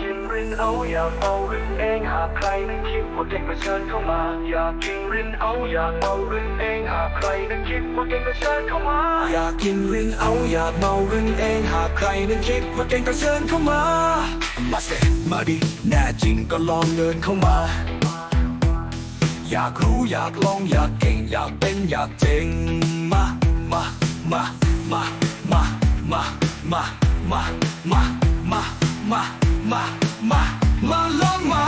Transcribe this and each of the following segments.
กินรินเอาอยากเอารื่องเองหากใครนั้นคิดว่าเก่งก็เชิญเข้ามา อยากกินรินเอาอยากเอารื่องเองหากใครนั้นคิดว่าเก่งก็เชิญเข้ามา อยากกินรินเอาอยากเมารื่องเองหากใครนั้นคิดว่าเก่งก็เชิญเข้ามา มาเสมาดิแน่จริงก็ลองเดินเข้ามาอยากรู้อยากลองอยากเก่งอยากเป็นอยากเจ๋งมามามามามามามามามามา มา มา มาลองมา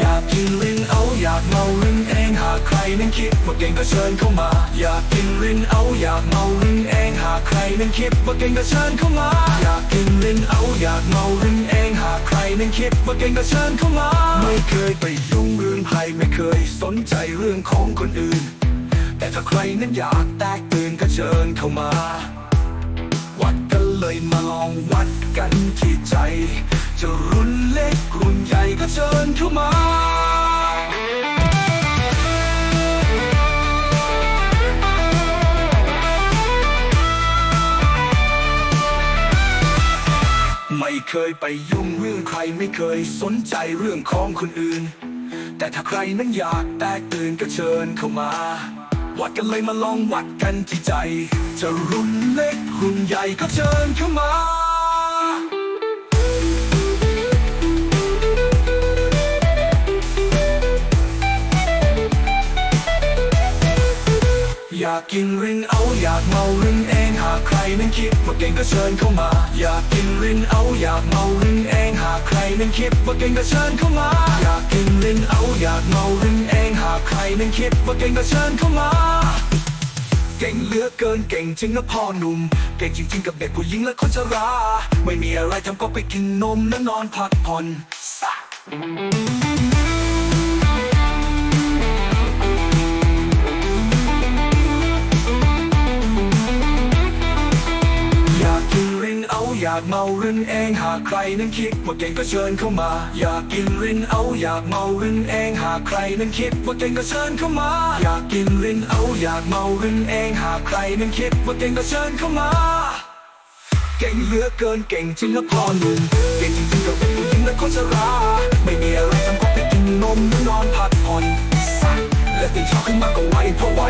อยากกินลิ้นเอาอยากเมาลิ้นเองหากใครนั้นคิดว่าเก่งก็เชิญเข้ามา อยากกินลิ้นเอาอยากเมาลิ้นเองหากใครนั้นคิดว่าเก่งก็เชิญเข้ามา อยากกินลิ้นเอาอยากเมาลิ้น ใครนั้นคิดว่าเก่งก็เชิญเข้ามา ไม่เคยไปยุ่งเรื่องใครไม่เคยสนใจเรื่องของคนอื่น แต่ถ้าใครนั้นอยากแตกตื่นก็เชิญเข้ามา วัดกันเลยมาลองวัดกันที่ใจ จะรุ่นเล็กรุ่นใหญ่ก็เชิญเข้ามา เคยไปยุ่งเรื่องใครไม่เคยสนใจเรื่องของคนอื่น แต่ถ้าใครนั้นอยากแตกตื่นก็เชิญเข้ามา วัดกันเลยมาลองวัดกันที่ใจ จะรุ่นเล็กรุ่นใหญ่ก็เชิญเข้ามาอยากกินรินเอาอยากเมารินเอง นั้นคิดว่าเก่งก็เชิญเข้ามา อยากกินรินเอาอยากเมารินเองหากใครนั้นคิดว่าเก่งก็เชิญเข้ามา อยากกินรินเอาอยากเมารินเองหากใครนั้นคิดว่าเก่งก็เชิญเข้ามาเก่งเหลือเกินเก่งจริงนะพ่อหนุ่ม เก่งจริงๆกับเด็กผู้หญิงและคนชรา ไม่มีอะไรทำก็ไปกินนมและนอนพักผ่อน อยากเมารินเองหากใครนั้นคิดว่าเก่งก็เชิญเข้ามา อยากกินรินเอาอยากเมารินเองหากใครนั้นคิดว่าเก่งก็เชิญเข้ามา อยากกินรินเอาอยากเมารินเองหากใครนั้นคิดว่าเก่งก็เชิญเข้ามา เก่งเหลือเกินเก่งจริงนะพ่อหนุ่มเก่งจริงๆกับผู้หญิงและคนชราไม่มีอะไรทำก็ไปกินนมหรือนอนพักผ่อนสักและตื่นเช้าขึ้นมาก็ไหวเพราะไหว